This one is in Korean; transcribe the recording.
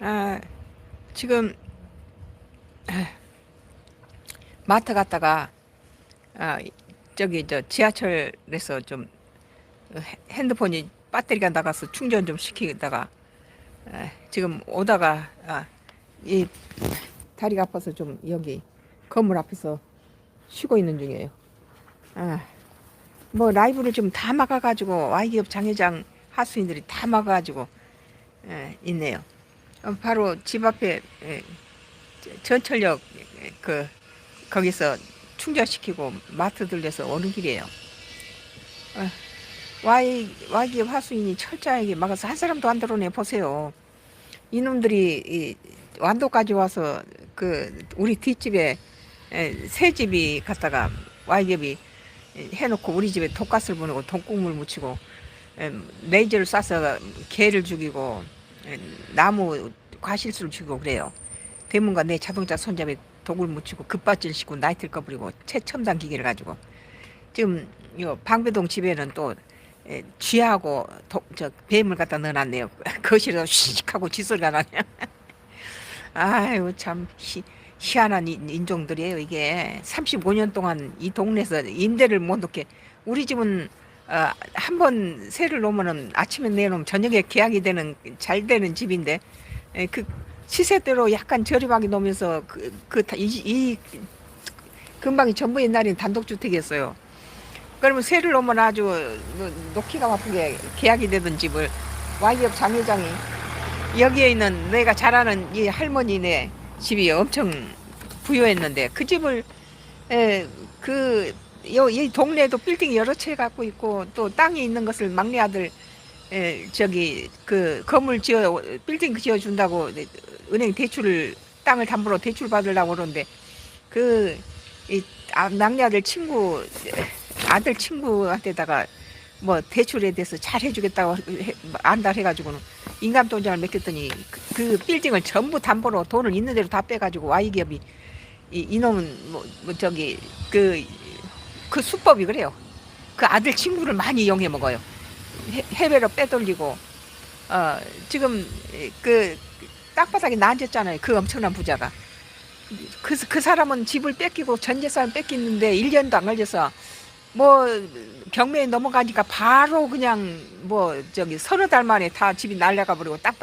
아, 지금 아, 마트 갔다가 아, 저기 저 지하철에서 좀 핸- 핸드폰이 배터리가 나가서 충전 좀 시키다가 아, 지금 오다가 아, 이 다리가 아파서 좀 여기 건물 앞에서 쉬고 있는 중이에요. 아, 뭐 라이브를 좀 다 막아가지고 Y기업 장회장 하수인들이 다 막아가지고 예, 있네요. 어, 바로 집 앞에 예, 저- 전철역 예, 그 거기서 충전시키고 마트 들려서 오는 길이에요. 어, Y Y기업 하수인이 철저하게 막아서 한 사람도 안 들어오네 보세요. 이놈들이 이 완도까지 와서 그 우리 뒷집에 에, 새 집이 갔다가 Y기업이 해놓고 우리 집에 독가스를 보내고 돈국물 묻히고 에, 레이저를 쏴서 개를 죽이고 에, 나무 과실수를 죽이고 그래요. 대문과 내 자동차 손잡이 독을 묻히고 급발질 싣고 나이트를 꺼버리고 최첨단 기계를 가지고 지금 요 방배동 집에는 또 에, 쥐하고 독, 저 뱀을 갖다 넣어놨네요. 거실에서 씩하고 쥐소리가 나네요. 아유 참 희, 희한한 인- 인종들이에요 이게 35년 동안 이 동네에서 임대를 못 놓게 우리 집은 어, 한번 세를 놓으면은 아침에 내놓으면 저녁에 계약이 되는 잘 되는 집인데 에, 그 시세대로 약간 저렴하게 놓으면서 그, 그, 다- 이, 이 근방이 전부 옛날에는 단독주택이었어요. 그러면 세를 놓으면 아주 노- 놓기가 바쁘게 계약이 되던 집을 Y기업 장회장이 여기에 있는 내가 잘 아는 이 할머니네 집이 엄청 부유했는데 그 집을 에, 그, 요, 이 동네에도 빌딩 여러 채 갖고 있고 또 땅이 있는 것을 막내 아들 에, 저기 그 건물 지어 빌딩 지어 준다고 은행 대출을 땅을 담보로 대출 받으려고 그러는데 그 이 아, 막내 아들 친구 아들 친구한테다가 뭐 대출에 대해서 잘 해주겠다고 해- 안다 해가지고는 인감 돈장을 맡겼더니 그, 그 빌딩을 전부 담보로 돈을 있는 대로 다 빼가지고 Y 기업이 이, 이놈은 뭐, 뭐 저기 그, 그 수법이 그래요. 그 아들 친구를 많이 이용해 먹어요. 해, 해외로 빼돌리고 어 지금 그 땅바닥에 나앉았잖아요. 그 엄청난 부자가. 그, 그 사람은 집을 뺏기고 전 재산 뺏기는데 1년도 안 걸려서 뭐 경매에 넘어가니까 바로 그냥 뭐 저기 서너 달 만에 다 집이 날려가 버리고 땅바닥